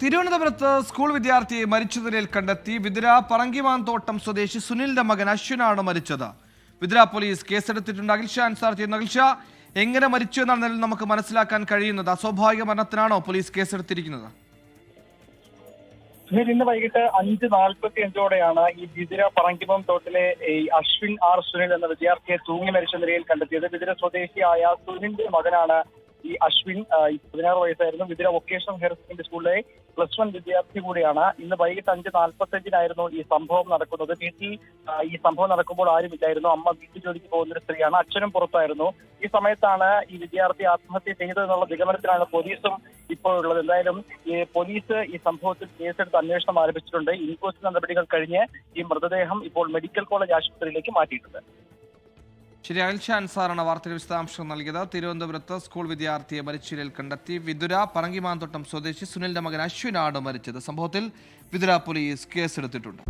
തിരുവനന്തപുരത്ത് സ്കൂൾ വിദ്യാർത്ഥിയെ മരിച്ച നിലയിൽ കണ്ടെത്തി വിതുര പറങ്കിമാന്തോട്ടം സ്വദേശി സുനിലിന്റെ മകൻ അശ്വിനാണ് മരിച്ചത്. വിതുര പോലീസ് കേസെടുത്തിട്ടുണ്ട്. അഖിൽഷ അൻസാർ ചെയ്യുന്നു അഖിൽഷ എങ്ങനെ മരിച്ചു എന്നാണ് നമുക്ക് മനസ്സിലാക്കാൻ കഴിയുന്നത്. അസ്വാഭാവിക മരണത്തിനാണോ പോലീസ് കേസെടുത്തിരിക്കുന്നത്? ഇന്ന് വൈകിട്ട് അഞ്ച് നാൽപ്പത്തി അഞ്ചോടെയാണ് ഈ വിതിര പറങ്കിമം തോട്ടിലെ ഈ അശ്വിൻ ആർ സുനിൽ എന്ന വിദ്യാർത്ഥിയെ തൂങ്ങി മരിച്ച നിലയിൽ കണ്ടെത്തിയത്. വിതിര സ്വദേശിയായ സുനിലിന്റെ മകനാണ് ഈ അശ്വിൻ പതിനാറ് വയസ്സായിരുന്നു. വിദുര വൊക്കേഷണൽ ഹയർ സെക്കൻഡറി സ്കൂളിലെ പ്ലസ് വൺ വിദ്യാർത്ഥി കൂടിയാണ്. ഇന്ന് വൈകിട്ട് അഞ്ച് നാൽപ്പത്തഞ്ചിനായിരുന്നു ഈ സംഭവം നടക്കുന്നത്. വീട്ടിൽ ഈ സംഭവം നടക്കുമ്പോൾ ആരുമില്ലായിരുന്നു. അമ്മ വീട്ടിൽ ജോലിക്ക് പോകുന്ന ഒരു സ്ത്രീയാണ്. അച്ഛനും പുറത്തായിരുന്നു. ഈ സമയത്താണ് ഈ വിദ്യാർത്ഥി ആത്മഹത്യ ചെയ്തതെന്നുള്ള നിഗമനത്തിലാണ് പോലീസും ഇപ്പോൾ ഉള്ളത്. എന്തായാലും ഈ പോലീസ് ഈ സംഭവത്തിൽ കേസെടുത്ത് അന്വേഷണം ആരംഭിച്ചിട്ടുണ്ട്. ഇൻക്വസ്റ്റ് നടപടികൾ കഴിഞ്ഞ് ഈ മൃതദേഹം ഇപ്പോൾ മെഡിക്കൽ കോളേജ് ആശുപത്രിയിലേക്ക് മാറ്റിയിട്ടുണ്ട്. ശരി അൽഷാൻ അൻസാറാണ് വാർത്തയുടെ വിശദാംശം നൽകിയത്. തിരുവനന്തപുരത്ത് സ്കൂൾ വിദ്യാർത്ഥിയെ മരിച്ച നിലയിൽ കണ്ടെത്തി. വിതുര പറങ്കിമാന്തോട്ടം സ്വദേശി സുനിലിന്റെ മകൻ അശ്വിനാണ് മരിച്ചത്. സംഭവത്തിൽ വിതുര പോലീസ് കേസെടുത്തിട്ടുണ്ട്.